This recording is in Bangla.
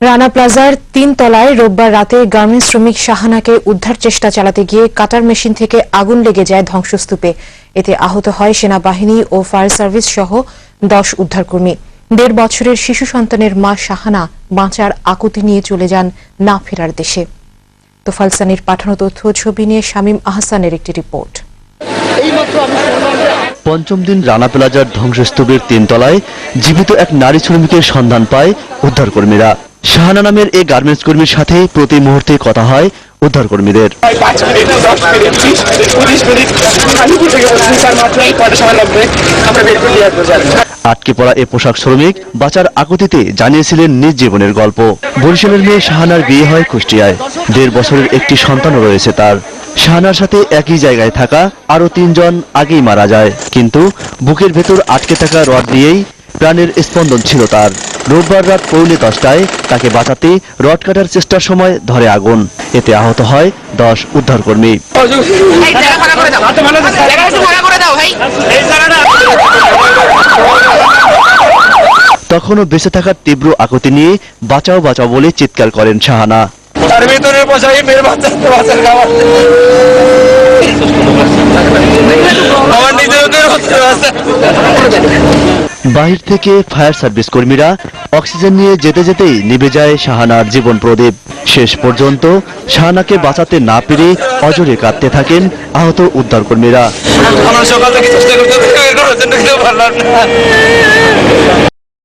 রানা প্লাজার তিন তলায় রোববার রাতে গার্মেন্টস শ্রমিক শাহানাকে উদ্ধার চেষ্টা চালাতে গিয়ে কাটার মেশিন থেকে আগুন লেগে যায় ধ্বংসস্তূপে। এতে আহত হয় সেনাবাহিনী ও ফায়ার সার্ভিস সহ দশ উদ্ধারকর্মী। দেড় বছরের শিশু সন্তানের মা শাহানা বাঁচার আকুতি নিয়ে চলে যান না ফেরার দেশে। তোফাল সানির পাঠানো তথ্য ছবি নিয়ে শামীম আহসানের একটি রিপোর্ট। পঞ্চম দিন রানা প্লাজার ধ্বংসস্তূপের তিনতলায় জীবিত এক নারী শ্রমিকের সন্ধান পায় উদ্ধারকর্মীরা। শাহানা নামের এই গার্মেন্টস কর্মীর সাথে প্রতি মুহূর্তে কথা হয় উদ্ধারকর্মীদের। পাঁচ মিনিট দশ মিনিট বিশ তিরিশ মিনিট আমি বুঝে গেছি স্যার মাত্র এই কয়টা সময় লাগবে আমরা বের করে দিয়ে আসব স্যার আটকে পড়া এ পোশাক শ্রমিক বাঁচার আকুতিতে জানিয়েছিলেন নিজ জীবনের গল্প। বরিশালের মেয়ে শাহানার বিয়ে হয় কুষ্টিয়ায়। দেড় বছরের একটি সন্তানও রয়েছে তার। শাহানার সাথে একই জায়গায় থাকা আরও তিনজন আগেই মারা যায়। কিন্তু বুকের ভেতর আটকে থাকা রড দিয়েই প্রাণের স্পন্দন ছিল তার। রোববার রাত পৌনে দশটায় তাকে বাঁচাতে রড কাটার চেষ্টার সময় ধরে আগুন। এতে আহত হয় দশ উদ্ধারকর্মী। তখনও বেঁচে থাকার তীব্র আকুতি নিয়ে বাঁচাও বাঁচাও বলে চিৎকার করেন শাহানা। তার ভিতরে বসাই, মেয়ের বাচ্চা বাচ্চার বাহির থেকে ফায়ার সার্ভিস কর্মীরা অক্সিজেন নিয়ে যেতে যেতেই নিভে যায় শাহানার জীবন প্রদীপ। শেষ পর্যন্ত শাহানাকে বাঁচাতে না পেরে অজরে কাঁদতে থাকেন আহত উদ্ধারকর্মীরা